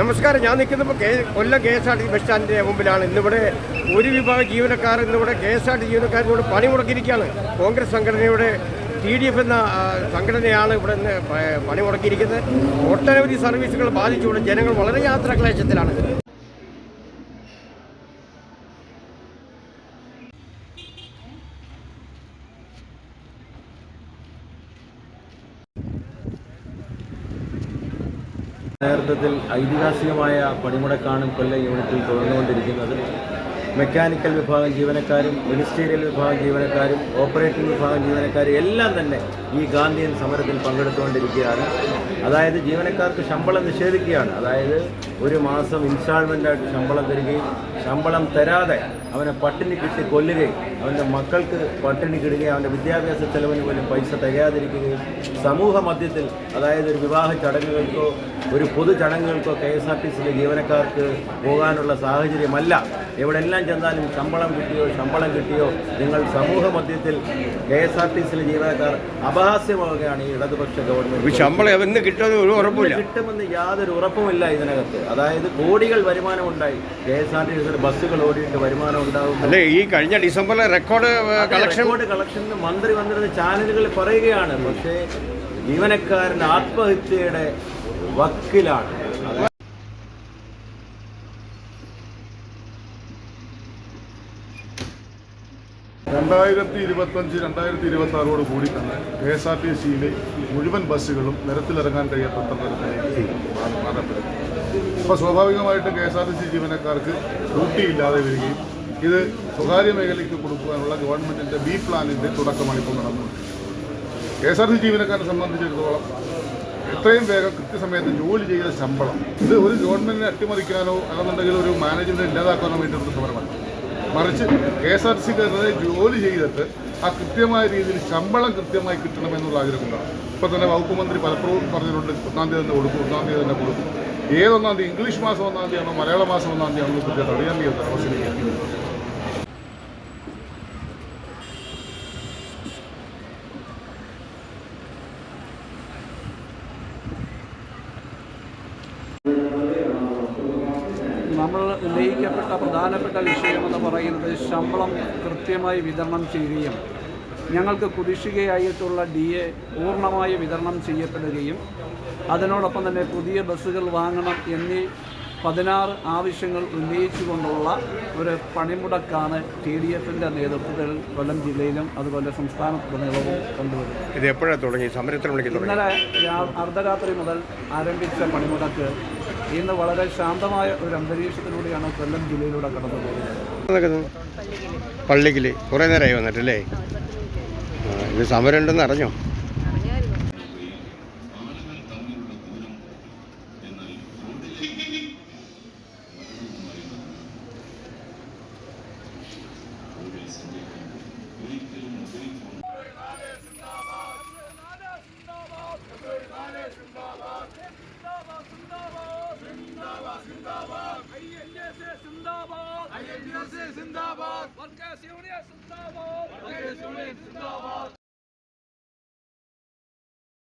നമസ്കാരം. ഞാൻ നിൽക്കുന്നപ്പോൾ K Kollam K S R T bus സ്റ്റാൻഡിന്റെ മുമ്പിലാണ്. ഇന്നിവിടെ ഒരു വിഭാഗം ജീവനക്കാർ ഇന്നിവിടെ കെ എസ് ആർ ടി ജീവനക്കാരിനോട് പണി മുടക്കിയിരിക്കുകയാണ്. കോൺഗ്രസ് സംഘടനയുടെ ടി ഡി എഫ് എന്ന സംഘടനയാണ് ഇവിടെ നിന്ന് പണി മുടക്കിയിരിക്കുന്നത്. ഒട്ടനവധി സർവീസുകൾ ബാധിച്ചുകൊണ്ട് ജനങ്ങൾ വളരെ യാത്രാക്ലേശത്തിലാണ്. നേതൃത്വത്തിൽ ഐതിഹാസികമായ പണിമുടക്കാണ് കൊല്ലം യൂണിറ്റിൽ തുടർന്നുകൊണ്ടിരിക്കുന്നത്. മെക്കാനിക്കൽ വിഭാഗം ജീവനക്കാരും മിനിസ്റ്റീരിയൽ വിഭാഗം ജീവനക്കാരും ഓപ്പറേറ്റിംഗ് വിഭാഗം ജീവനക്കാരും എല്ലാം തന്നെ ഈ ഗാന്ധിയൻ സമരത്തിൽ പങ്കെടുത്തുകൊണ്ടിരിക്കുകയാണ്. അതായത് ജീവനക്കാർക്ക് ശമ്പളം നിഷേധിക്കുകയാണ്. അതായത് ഒരു മാസം ഇൻസ്റ്റാൾമെന്റായിട്ട് ശമ്പളം തരികയും ശമ്പളം തരാതെ അവനെ പട്ടിണി കിട്ടി കൊല്ലുകയും അവന്റെ മക്കൾക്ക് പട്ടിണി കിടുകയും അവന്റെ വിദ്യാഭ്യാസ ചെലവിന് പോലും പൈസ തികയാതിരിക്കുകയും സമൂഹ മധ്യത്തിൽ അതായത് ഒരു വിവാഹ ചടങ്ങുകൾക്കോ ഒരു പൊതു ചടങ്ങുകൾക്കോ കെ എസ് ആർ ടി സിയിലെ ജീവനക്കാർക്ക് പോകാനുള്ള സാഹചര്യമല്ല. എവിടെല്ലാം ചെന്നാലും ശമ്പളം കിട്ടിയോ ശമ്പളം കിട്ടിയോ നിങ്ങൾ സമൂഹ മധ്യത്തിൽ കെ എസ് ആർ ടി സിയിലെ ജീവനക്കാർ അപഹാസ്യമാവുകയാണ് ഈ ഇടതുപക്ഷ ഗവൺമെന്റ്. ശമ്പളം എന്ന് കിട്ടുമെന്ന് ഒരു ഉറപ്പില്ല കിട്ടുമെന്ന് യാതൊരു ഉറപ്പുമില്ല ഇതിനകത്ത്. അതായത് കോടികൾ വരുമാനം ഉണ്ടായി. കെ എസ് ആർ ടി സിയുടെ ബസ്സുകൾ ഓടിയിട്ട് വരുമാനം ഉണ്ടാവും. അല്ലേ ഈ കഴിഞ്ഞ ഡിസംബറിലെ റെക്കോർഡ് കളക്ഷൻ കളക്ഷൻ മന്ത്രി വന്നിരുന്ന ചാനലുകളിൽ പറയുകയാണ്. പക്ഷേ ജീവനക്കാരൻ ആത്മഹത്യയുടെ വക്കിലാണ്. രണ്ടായിരത്തി ഇരുപത്തഞ്ച് രണ്ടായിരത്തി ഇരുപത്തി ആറോട് കൂടി തന്നെ കെ എസ് ആർ ടി സിയിലെ മുഴുവൻ ബസ്സുകളും നിരത്തിലിറങ്ങാൻ കഴിയാത്ത അപ്പോൾ സ്വാഭാവികമായിട്ടും K S R T C ജീവനക്കാർക്ക് ഡ്യൂട്ടി ഇല്ലാതെ വരികയും ഇത് സ്വകാര്യ മേഖലയ്ക്ക് കൊടുക്കുവാനുള്ള ഗവൺമെന്റിന്റെ ബി പ്ലാനിന്റെ തുടക്കമാണ് ഇപ്പോൾ നടന്നത്. കെ എസ് ആർ ടി ജീവനക്കാരെ സംബന്ധിച്ചിടത്തോളം എത്രയും വേഗം കൃത്യസമയത്ത് ജോലി ചെയ്ത ശമ്പളം. ഇത് ഒരു ഗവൺമെന്റിനെ അട്ടിമറിക്കാനോ അല്ലെന്നുണ്ടെങ്കിൽ ഒരു മാനേജ്മെന്റ് ഇല്ലാതാക്കാനോ വേണ്ടിയിട്ടുള്ള സമരമല്ല മറിച്ച് കെ എസ് ആർ സി ജോലി ചെയ്തിട്ട് ആ കൃത്യമായ രീതിയിൽ ശമ്പളം കൃത്യമായി കിട്ടണമെന്നുള്ള ആഗ്രഹമുണ്ടാണ് ഇപ്പോൾ തന്നെ വകുപ്പ് മന്ത്രി പലപ്പോഴും പറഞ്ഞിട്ടുണ്ട് ഒന്നാം തീയതി തന്നെ കൊടുക്കും ഒന്നാം തീയതി തന്നെ കൊടുക്കും. ഏതൊന്നാം തീയതി? ഇംഗ്ലീഷ് മാസം ഒന്നാം തീയതിയാണോ മലയാള മാസം ഒന്നാം തീയതിയാണോ കൃത്യമായിട്ട് അറിയാൻ തീയതി അവസ്ഥയിലേക്ക് നമ്മൾ ഉന്നയിക്കപ്പെട്ട പ്രധാനപ്പെട്ട വിഷയമെന്ന് പറയുന്നത് ശമ്പളം കൃത്യമായി വിതരണം ചെയ്യുകയും ഞങ്ങൾക്ക് കുടിശ്ശികയായിട്ടുള്ള ഡി എ പൂർണമായി വിതരണം ചെയ്യപ്പെടുകയും അതിനോടൊപ്പം തന്നെ പുതിയ ബസ്സുകൾ വാങ്ങണം എന്നീ പതിനാറ് ആവശ്യങ്ങൾ ഉന്നയിച്ചുകൊണ്ടുള്ള ഒരു പണിമുടക്കാണ് ടി ഡി എഫിന്റെ നേതൃത്വത്തിൽ കൊല്ലം ജില്ലയിലും അതുപോലെ സംസ്ഥാനത്തുടനീളവും കൊണ്ടുവരുന്നത്. ഇത് എപ്പോഴാണ് തുടങ്ങി. സമരത്തിൽ ഇന്നലെ അർദ്ധരാത്രി മുതൽ ആരംഭിച്ച പണിമുടക്ക് ഇന്ന് വളരെ ശാന്തമായ ഒരു അന്തരീക്ഷത്തിലൂടെയാണ് കൊല്ലം ജില്ലയിലൂടെ കടന്നു പോകുന്നത്. പള്ളിക്കിൽ കുറേ നേരമായി വന്നിട്ടല്ലേ? ഇത് സമരം ഉണ്ടെന്ന് അറിഞ്ഞോ? यूनियन जिंदाबाद। वर्कर्स यूनियन जिंदाबाद। वर्कर्स यूनियन जिंदाबाद।